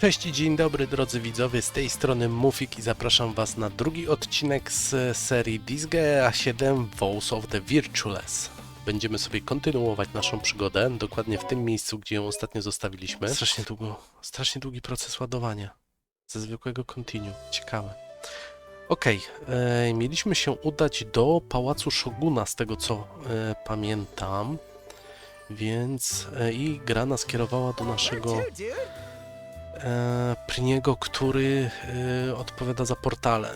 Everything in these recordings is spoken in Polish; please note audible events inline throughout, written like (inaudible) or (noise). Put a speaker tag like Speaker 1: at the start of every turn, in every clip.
Speaker 1: Cześć i dzień dobry drodzy widzowie, z tej strony Mufik i zapraszam was na drugi odcinek z serii Disgaea 7 Vows of the Virtueless. Będziemy sobie kontynuować naszą przygodę, dokładnie w tym miejscu, gdzie ją ostatnio zostawiliśmy. Strasznie długo, strasznie długi proces ładowania. Ze zwykłego continue. Ciekawe. Okej, e, mieliśmy się udać do Pałacu Shoguna, z tego co e, pamiętam. Więc e, i gra nas kierowała do naszego Priniego, który e, odpowiada za portale.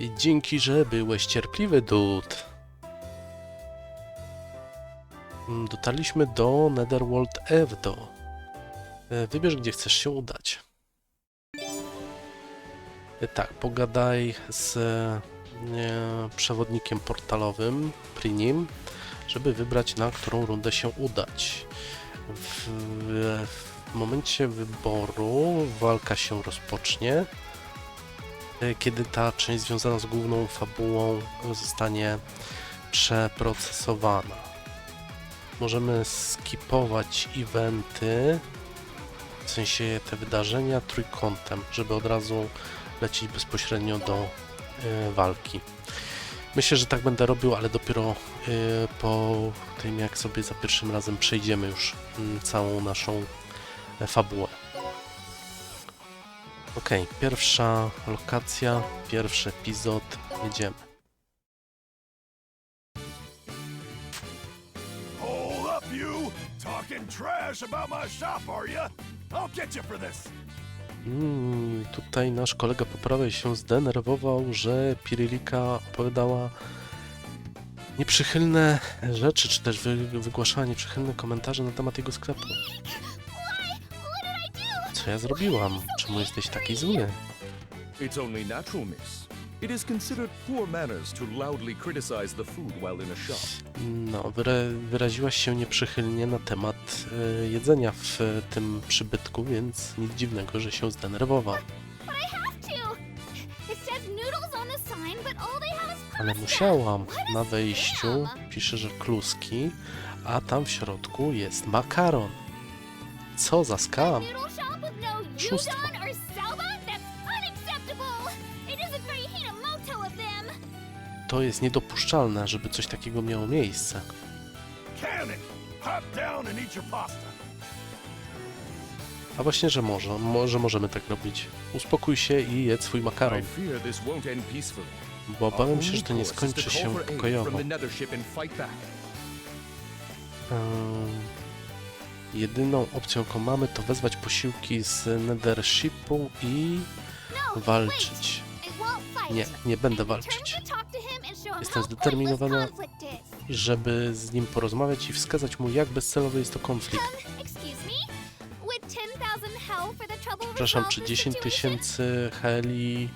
Speaker 1: I dzięki, że byłeś cierpliwy, Dud. Dotarliśmy do Netherworld Evdo. E, wybierz, gdzie chcesz się udać. E, tak, pogadaj z e, przewodnikiem portalowym, Prinim, żeby wybrać, na którą rundę się udać. W, w momencie wyboru walka się rozpocznie, e, kiedy ta część związana z główną fabułą zostanie przeprocesowana. Możemy skipować eventy, w sensie te wydarzenia trójkątem, żeby od razu lecieć bezpośrednio do e, walki. Myślę, że tak będę robił, ale dopiero e, po tym, jak sobie za pierwszym razem przejdziemy już mm, całą naszą e, fabułę. Ok, pierwsza lokacja, pierwszy epizod, jedziemy.
Speaker 2: Hold up, you! Talking trash about my shop, are ya? I'll get you for this.
Speaker 1: Mm, tutaj nasz kolega po prawej się zdenerwował, że Pirilika opowiadała nieprzychylne rzeczy, czy też wy, wygłaszała nieprzychylne komentarze na temat jego sklepu. Co ja zrobiłam? Czemu jesteś taki zły?
Speaker 3: It's only natural, miss. It is considered poor manners to loudly criticize the food while in a shop.
Speaker 1: No, wyra wyraziłaś się nieprzychylnie na temat e, jedzenia w e, tym przybytku, więc nic dziwnego, że się zdenerwował.
Speaker 4: But I have to! It says noodles on the sign, but all they have is
Speaker 1: Ale musiałam. Na wejściu pisze, że kluski, a tam w środku jest makaron. Co za skam?
Speaker 4: Noodle udon or? That's unacceptable! It isn't very Hinamoto of them!
Speaker 1: To jest niedopuszczalne, żeby coś takiego miało miejsce.
Speaker 2: Can! Hop down and eat your pasta.
Speaker 1: A właśnie, że może, może możemy tak robić. Uspokój się i jedz swój makaron, bo obawiam się, że to nie skończy się pokojowo.
Speaker 3: From
Speaker 1: jedyną opcją, jaką mamy, to wezwać posiłki z Nethershipu i walczyć. Nie, nie będę walczyć. Jestem zdeterminowana. żeby z nim porozmawiać i wskazać mu, jak bezcelowy jest to konflikt.
Speaker 4: Excuse me? Would 10,000 hell for the trouble
Speaker 1: Przepraszam, czy
Speaker 4: this
Speaker 1: 10
Speaker 4: situation?
Speaker 1: tysięcy heli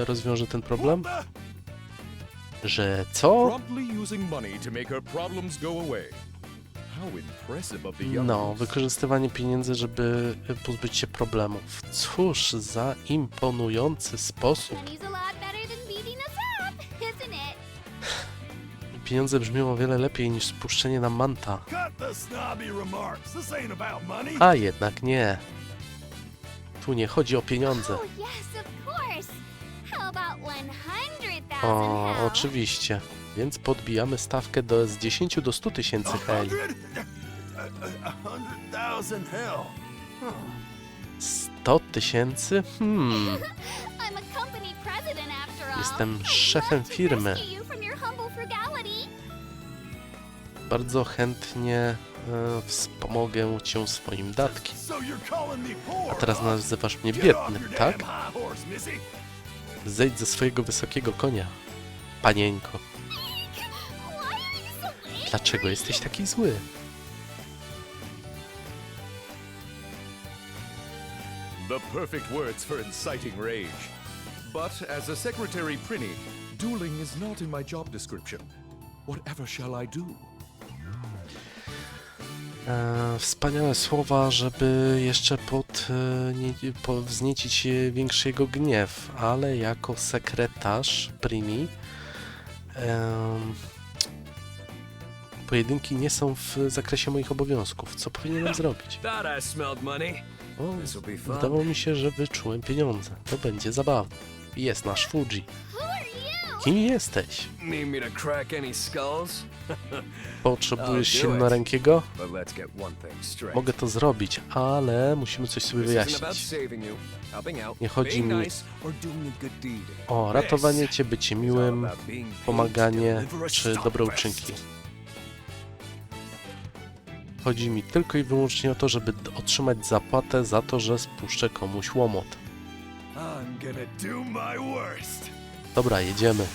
Speaker 1: e, rozwiąże ten problem? Że co? No, wykorzystywanie pieniędzy, żeby e, pozbyć się problemów. Cóż za imponujący sposób. Pieniądze brzmią o wiele lepiej niż spuszczenie na manta. A jednak nie. Tu nie chodzi o pieniądze.
Speaker 4: Oh, yes, of course. How about 100,000
Speaker 1: O, oczywiście. Więc podbijamy stawkę do, z 10 do 100 tysięcy heli.
Speaker 2: hundred? A- a- a hundred thousand hell.
Speaker 1: 100 tysięcy? Hmm. Jestem szefem firmy. Bardzo chętnie e, wspomogę cię swoim datkiem. A teraz nazywasz mnie biednym, tak? Zejdź ze swojego wysokiego konia, panieńko. Dlaczego jesteś taki zły?
Speaker 3: The perfect words for inciting rage. But as a secretary Prinny, dueling is not in my job description. Whatever shall I do?
Speaker 1: E, wspaniałe słowa, żeby jeszcze pod, e, nie, po, wzniecić e, większy jego gniew, ale jako sekretarz Primi em, pojedynki nie są w zakresie moich obowiązków. Co powinienem zrobić? O, wydawało mi się, że wyczułem pieniądze. To będzie zabawne. Jest nasz Fuji. Kim jesteś? (laughs) Potrzebujesz
Speaker 5: thing straight.
Speaker 1: Mogę to zrobić, ale musimy coś sobie wyjaśnić. Nie chodzi mi o ratowanie cię, bycie miłym, pomaganie czy dobre uczynki. Chodzi mi tylko i wyłącznie o to, żeby otrzymać zapłatę za to, że spuszczę komuś łomot. Dobra, jedziemy.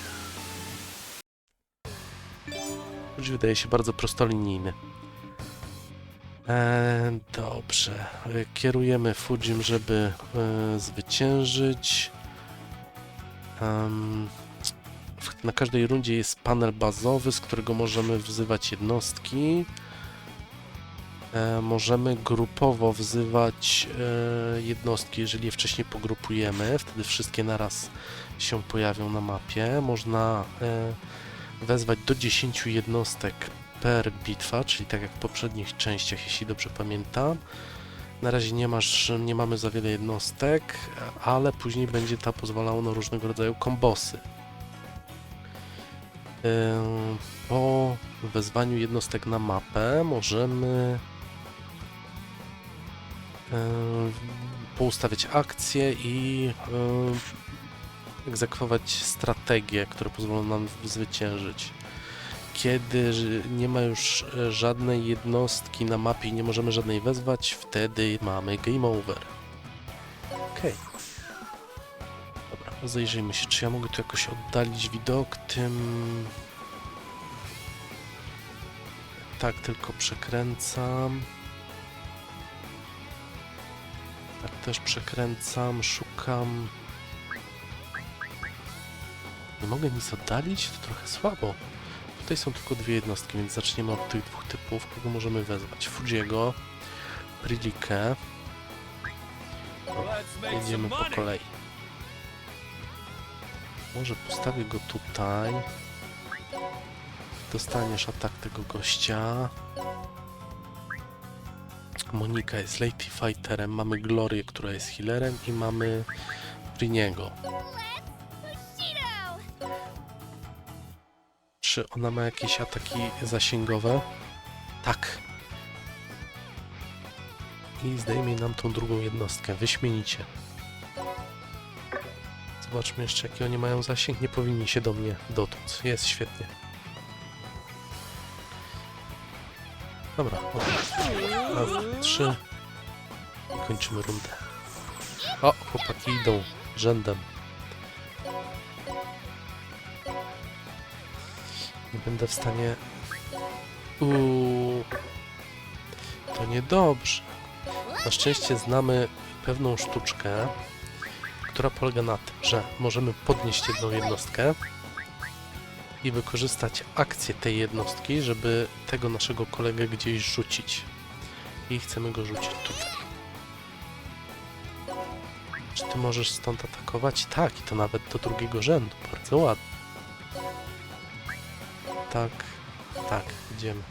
Speaker 1: Już wydaje się bardzo prostolinijny. Eee, dobrze. E, Kierujemy Fujim, żeby e, zwyciężyć. W- na każdej rundzie jest panel bazowy, z którego możemy wzywać jednostki. E, możemy grupowo wzywać e, jednostki, jeżeli je wcześniej pogrupujemy. Wtedy wszystkie naraz się pojawią na mapie. Można e, wezwać do 10 jednostek per bitwa, czyli tak jak w poprzednich częściach, jeśli dobrze pamiętam. Na razie nie, masz, nie mamy za wiele jednostek, ale później będzie to pozwalało na różnego rodzaju kombosy. Po wezwaniu jednostek na mapę możemy poustawiać akcje i e, egzekwować strategie, które pozwolą nam zwyciężyć. Kiedy nie ma już e, żadnej jednostki na mapie i nie możemy żadnej wezwać, wtedy mamy game over. Okej. Dobra, rozejrzyjmy się, czy ja mogę tu jakoś oddalić widok tym... Tak, tylko przekręcam. Tak też przekręcam, szukam. Nie mogę nic oddalić? To trochę słabo. Tutaj są tylko dwie jednostki, więc zaczniemy od tych dwóch typów, kogo możemy wezwać. Fujiego, Prilikę. Jedziemy po kolei. Może postawię go tutaj. Dostaniesz atak tego gościa. Monika jest Lady Fighterem, mamy Glorię, która jest healerem i mamy.
Speaker 4: Bushido!
Speaker 1: Czy ona ma jakieś ataki zasięgowe? Tak. I zdejmie nam tą drugą jednostkę. Wyśmienicie. Zobaczmy jeszcze, jaki oni mają zasięg. Nie powinni się do mnie dotuc. Jest świetnie. Dobra. o. Raz, trzy. Kończymy rundę. O, chłopaki idą rzędem. Nie będę w stanie... Uuu... To niedobrze. Na szczęście znamy pewną sztuczkę, która polega na tym, że możemy podnieść jedną jednostkę i wykorzystać akcję tej jednostki, żeby tego naszego kolegę gdzieś rzucić. I chcemy go rzucić tutaj. Czy ty możesz stąd atakować? Tak, i to nawet do drugiego rzędu. Bardzo ładnie. Tak, tak, idziemy.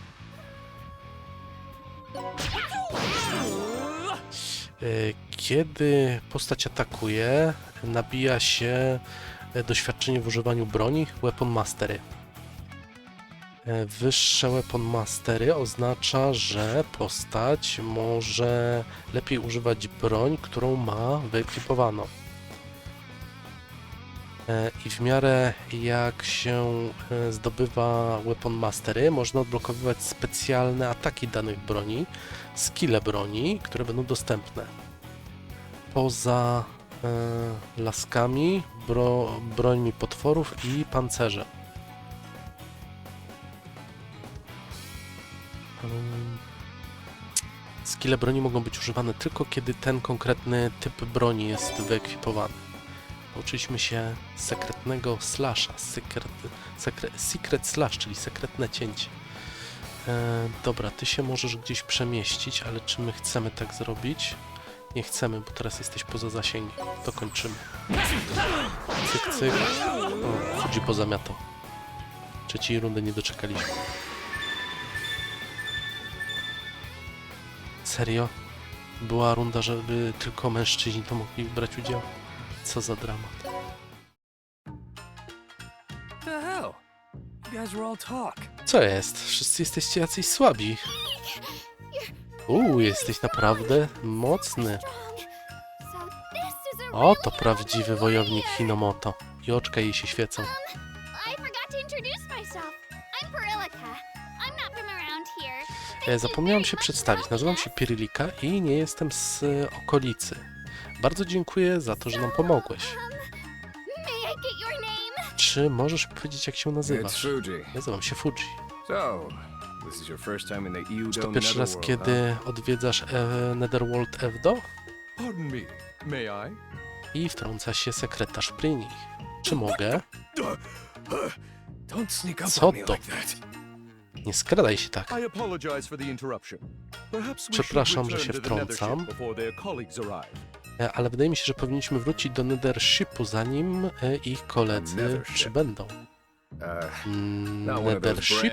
Speaker 1: E, Kiedy postać atakuje, nabija się doświadczenie w używaniu broni Weapon Mastery. E, Wyższe Weapon Mastery oznacza, że postać może lepiej używać broń, którą ma wyekwipowaną. E, I w miarę jak się e, zdobywa Weapon Mastery, można odblokowywać specjalne ataki danych broni, skille broni, które będą dostępne. Poza laskami, bro, brońmi potworów i pancerze. Skille broni mogą być używane tylko kiedy ten konkretny typ broni jest wyekwipowany. Nauczyliśmy się sekretnego slasha, secret, secret, secret slash, czyli sekretne cięcie. E, dobra, ty się możesz gdzieś przemieścić, ale czy my chcemy tak zrobić? Nie chcemy, bo teraz jesteś poza zasięgiem. To kończymy. Cyk, cyk. O, Fuji pozamiatał. Trzeciej rundy nie doczekaliśmy. Serio? była runda, żeby tylko mężczyźni to mogli brać udział. Co za dramat.
Speaker 5: the hell? You guys were all talk.
Speaker 1: Co jest? Wszyscy jesteście jacyś słabi. Uuu, jesteś naprawdę mocny.
Speaker 4: So this is a
Speaker 1: O, to prawdziwy wojownik. Hinomoto. I oczka jej się świecą. Zapomniałam się przedstawić. Nazywam się Pirilika i nie jestem z e, okolicy. Bardzo dziękuję za to, że nam pomogłeś. Czy możesz powiedzieć, jak się nazywasz? Nazywam się Fuji. Czy to pierwszy raz, kiedy odwiedzasz e, Netherworld Evdo?
Speaker 3: I?
Speaker 1: Wtrąca się sekretarz Prini. Czy mogę? (laughs) Co to? Nie skradaj się tak. Przepraszam, że się wtrącam. E, Ale wydaje mi się, że powinniśmy wrócić do Nethershipu, zanim e, ich koledzy przybędą.
Speaker 5: Uh,
Speaker 1: Mm, Nethershipu?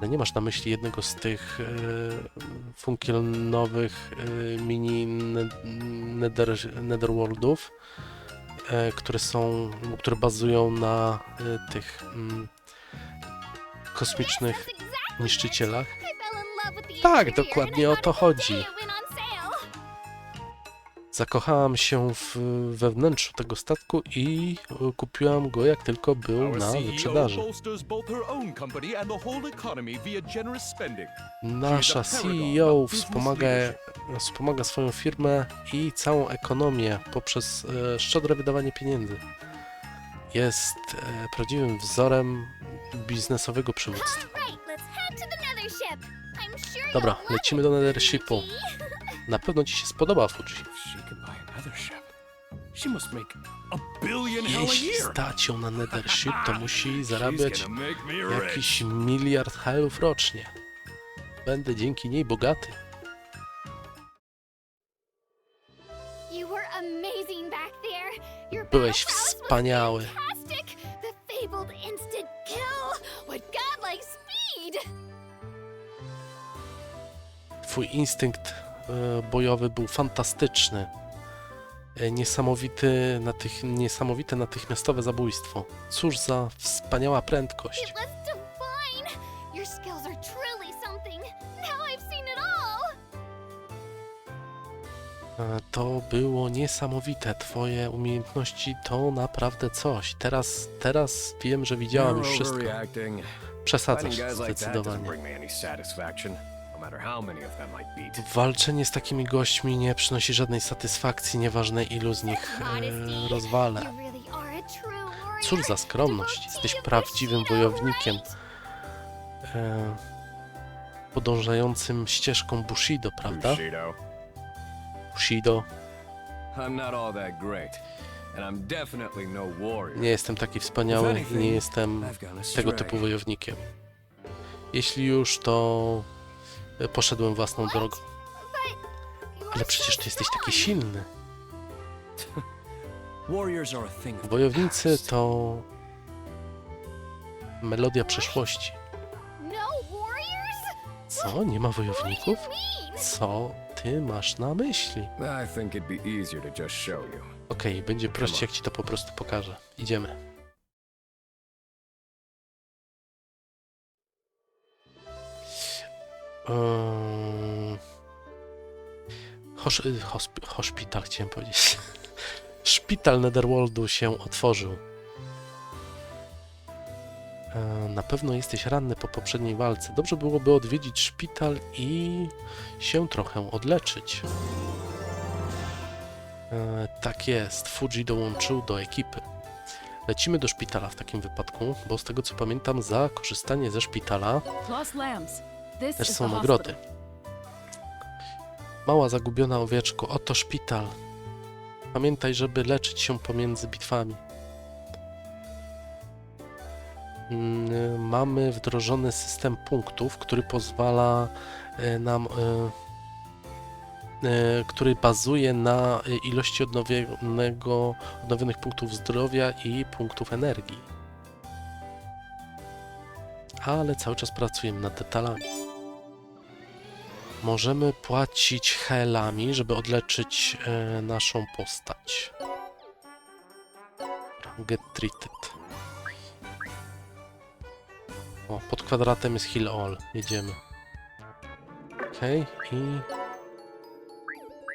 Speaker 1: Ale nie masz na myśli jednego z tych e, funkcjonowych e, mini ne- nether, Netherworldów, e, które są, które bazują na e, tych mm, kosmicznych niszczycielach. Tak, dokładnie o to chodzi. Zakochałam się w, we wnętrzu tego statku i e, kupiłam go jak tylko był na
Speaker 3: CEO
Speaker 1: wyprzedaży. Nasza CEO wspomaga, wspomaga swoją firmę i całą ekonomię poprzez e, szczodre wydawanie pieniędzy. Jest e, prawdziwym wzorem biznesowego przywództwa. Dobra, lecimy do Nethershipu.
Speaker 4: Fuji. (laughs)
Speaker 1: Na pewno Ci się spodoba, Fuji. Jeśli
Speaker 5: year.
Speaker 1: stać ją na Nethership, to (laughs) musi
Speaker 5: She's
Speaker 1: zarabiać
Speaker 5: gonna make me rich.
Speaker 1: jakiś miliard hajlów rocznie. Będę dzięki niej bogaty.
Speaker 4: You were amazing back there. Your
Speaker 1: Byłeś
Speaker 4: battle prowess was
Speaker 1: wspaniały.
Speaker 4: fantastic. The fabled instant kill. What godlike speed.
Speaker 1: Twój instynkt e, bojowy był fantastyczny. E, Niesamowity, natych, niesamowite natychmiastowe zabójstwo. Cóż za wspaniała prędkość. E, To było niesamowite. Twoje umiejętności to naprawdę coś. Teraz, teraz wiem, że widziałam już wszystko. Przesadzasz zdecydowanie. Walczenie z takimi gośćmi nie przynosi żadnej satysfakcji, nieważne ilu z nich e, rozwalę. Cóż za skromność. Jesteś prawdziwym wojownikiem. E, podążającym ścieżką Bushido, prawda?
Speaker 5: Bushido.
Speaker 1: Bushido.
Speaker 5: I'm not all that great, and I'm definitely no warrior.
Speaker 1: Nie jestem taki wspaniały i nie jestem tego typu wojownikiem. Jeśli już, to poszedłem własną drogą. Ale przecież ty jesteś taki silny. Wojownicy to melodia przeszłości.
Speaker 4: No?
Speaker 1: Co? Nie ma wojowników? Co ty masz na myśli? Okej, będzie prościej, jak ci to po prostu pokażę. Idziemy. Eee, Hosz, y, hosp, hospital chciałem powiedzieć. (laughs) Szpital Netherworldu się otworzył. Eee, Na pewno jesteś ranny po poprzedniej walce. Dobrze byłoby odwiedzić szpital i się trochę odleczyć. E, tak jest, Fuji dołączył do ekipy. Lecimy do szpitala w takim wypadku, bo z tego co pamiętam, za korzystanie ze szpitala
Speaker 6: lambs.
Speaker 1: Też są nagrody. Mała zagubiona owieczko, oto szpital. Pamiętaj, żeby leczyć się pomiędzy bitwami. Mm, Mamy wdrożony system punktów, który pozwala e, nam, e, e, który bazuje na e, ilości odnowionego, odnowionych punktów zdrowia i punktów energii. Ale cały czas pracujemy nad detalami. Możemy płacić helami, żeby odleczyć e, naszą postać. Get treated. O, pod kwadratem jest heal all. Jedziemy. Okej, i...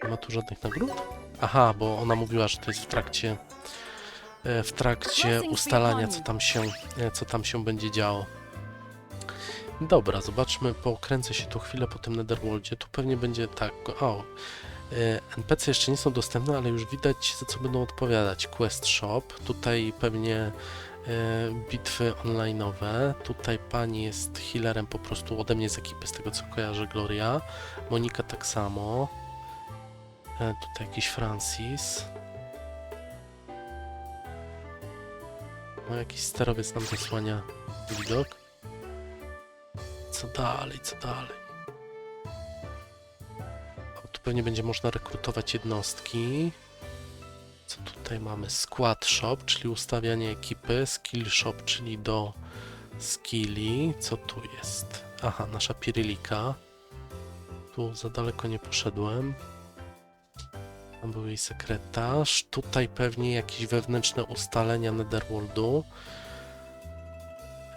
Speaker 1: Nie ma tu żadnych nagród? Aha, bo ona mówiła, że to jest w trakcie... e, W trakcie ustalania, co tam się, e, co tam się będzie działo. Dobra, zobaczmy, pokręcę się tu chwilę po tym Netherworldzie. Tu pewnie będzie tak. O, e, NPC jeszcze nie są dostępne, ale już widać, za co będą odpowiadać. Quest Shop, tutaj pewnie e, bitwy online'owe. Tutaj pani jest healerem po prostu ode mnie z ekipy, z tego co kojarzę, Gloria. Monika tak samo. E, tutaj jakiś Francis. No, jakiś sterowiec nam zasłania widok. Co dalej, co dalej? O, tu pewnie będzie można rekrutować jednostki. Co tutaj mamy? Squad Shop, czyli ustawianie ekipy. Skill Shop, czyli do skilli. Co tu jest? Aha, nasza Pirylika. Tu za daleko nie poszedłem. Tam był jej sekretarz. Tutaj pewnie jakieś wewnętrzne ustalenia Netherworldu.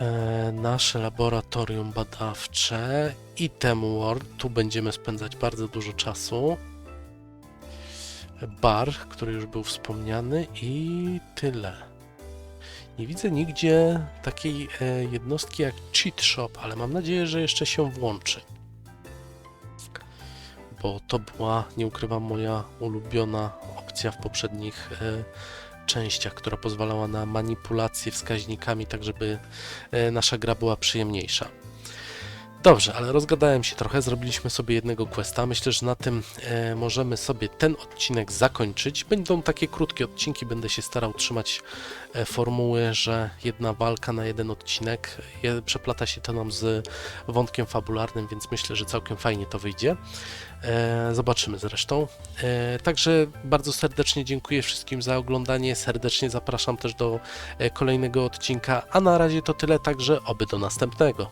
Speaker 1: E, nasze laboratorium badawcze i World. Tu będziemy spędzać bardzo dużo czasu. Bar, który już był wspomniany i tyle. Nie widzę nigdzie takiej e, jednostki jak Cheat Shop, ale mam nadzieję, że jeszcze się włączy. Bo to była, nie ukrywam, moja ulubiona opcja w poprzednich e, częściach, która pozwalała na manipulację wskaźnikami, tak żeby e, nasza gra była przyjemniejsza. Dobrze, ale rozgadałem się trochę, zrobiliśmy sobie jednego questa. Myślę, że na tym e, możemy sobie ten odcinek zakończyć. Będą takie krótkie odcinki, będę się starał trzymać e, formuły, że jedna walka na jeden odcinek. Je, przeplata się to nam z wątkiem fabularnym, więc myślę, że całkiem fajnie to wyjdzie. E, zobaczymy zresztą. E, także bardzo serdecznie dziękuję wszystkim za oglądanie. Serdecznie zapraszam też do e, kolejnego odcinka. A na razie to tyle, także oby do następnego.